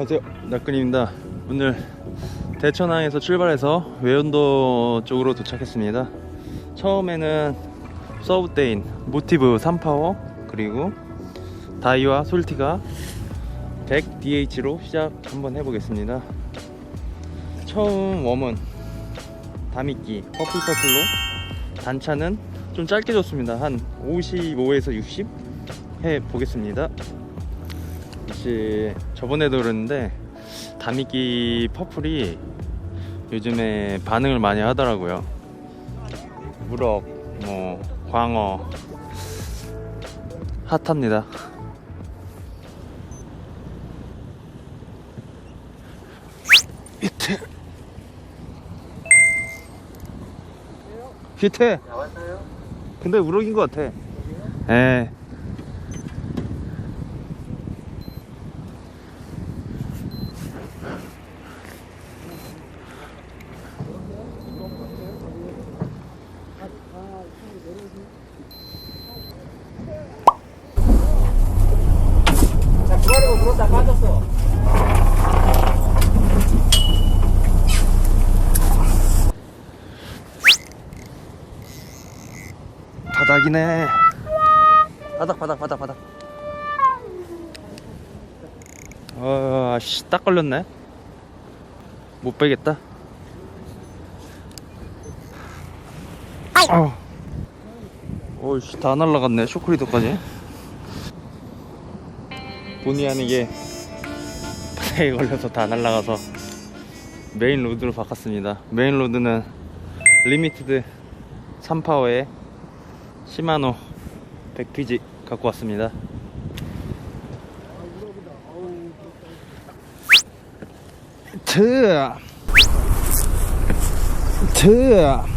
안녕하세요. 낙근입니다. 오늘 대천항에서 출발해서 외운도 쪽으로 도착했습니다. 처음에는 서브데인 모티브 3파워 그리고 다이와 솔티가 100DH로 시작 한번 해보겠습니다. 처음 웜은 다미끼 퍼플퍼플로. 단차는 좀 짧게 줬습니다. 한 55에서 60 해보겠습니다 혹시 저번에도 그랬는데 다미끼 퍼플이 요즘에 반응을 많이 하더라고요. 우럭, 뭐 광어 핫합니다. 히트 히트? 근데 우럭인 것 같아. 예. 자, 그만하고 물었다 빠졌어. 바닥이네. 바닥, 바닥, 바닥, 바닥. 아, 씨, 딱 걸렸네. 못 빼겠다. 어. 오이씨, 다 날라갔네. 쇼크리더까지. 본의 아니게 바닥에 걸려서 다 날라가서 메인 로드로 바꿨습니다. 메인 로드는 리미티드 3파워에 시마노 100피지 갖고 왔습니다. 트, 트.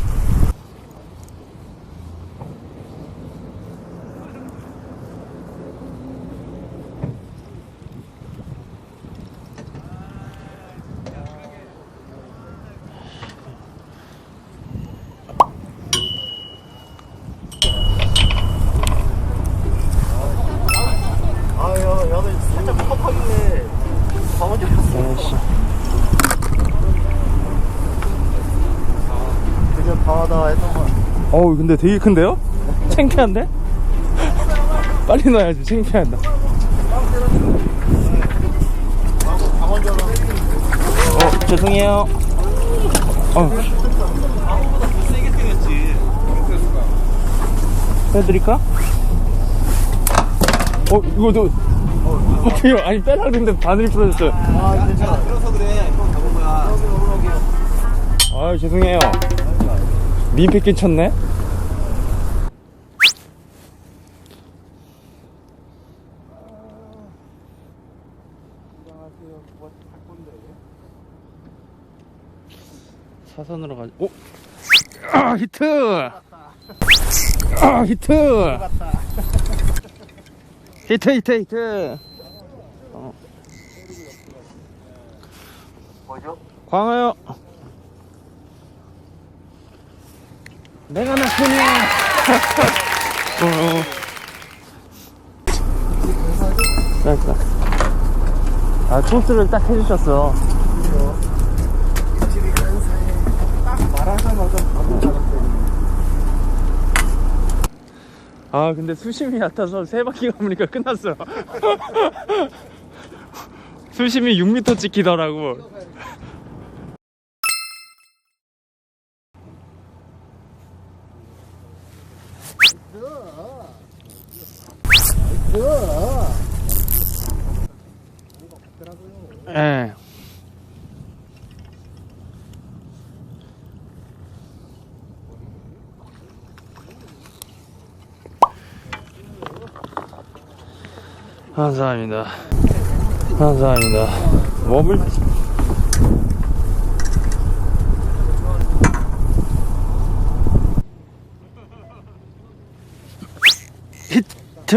아유, 여기 살짝 퍽퍽하길래 아이씨. 드디어 방어다 했던 거. 어우 근데 되게 큰데요? 창피한데? 빨리 넣어야지 창피한다. 어 죄송해요. 어. 해드릴까? 어 이거 너 어떻게 아니 빼라 그랬는데 바늘이 부러졌어요. 아, 괜찮아. 그래서 그래. 형 잡은 거야. 아 죄송해요. 민폐 끼쳤네. 사선으로 가지. 오, 아 히트. 아 히트. 히트 히트 히트. 어, 뭐죠? 광어요. 내가 낳군요. 어. 그러니까. 아, 초스를 딱 해주셨어. 집이 간사해. 딱 말하자마자 바로 잡았대. 아, 근데 수심이 얕아서 세 바퀴 감으니까 끝났어요. 수심이 6m 찍히더라고. 예. 감사합니다. 감사합니다. 몸을 히트!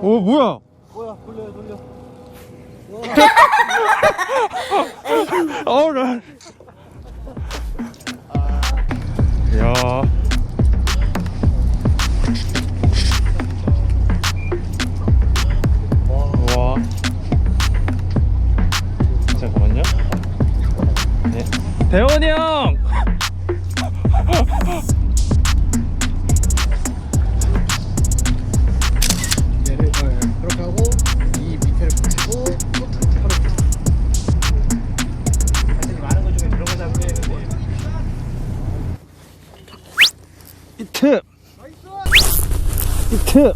오 뭐야? 뭐야 돌려요 돌려. 어우 어, 어. 아, 나. 야. 이트! 이트!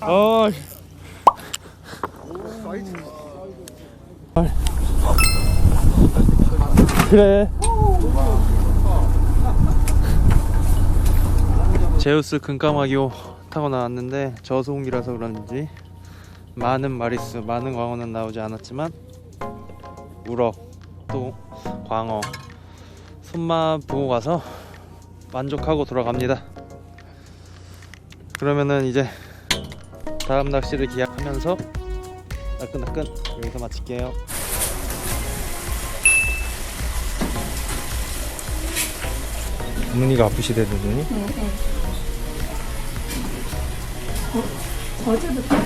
어. 그래. 제우스 금까마귀호 타고 나왔는데 저소음기라서 그런지 많은 마리수, 많은 광어는 나오지 않았지만 우럭 또 광어 손맛 보고 가서 만족하고 돌아갑니다. 그러면은 이제 다음 낚시를 기약하면서 따끈따끈 여기서 마칠게요. 어머니가 아프시대 누님? 어제부터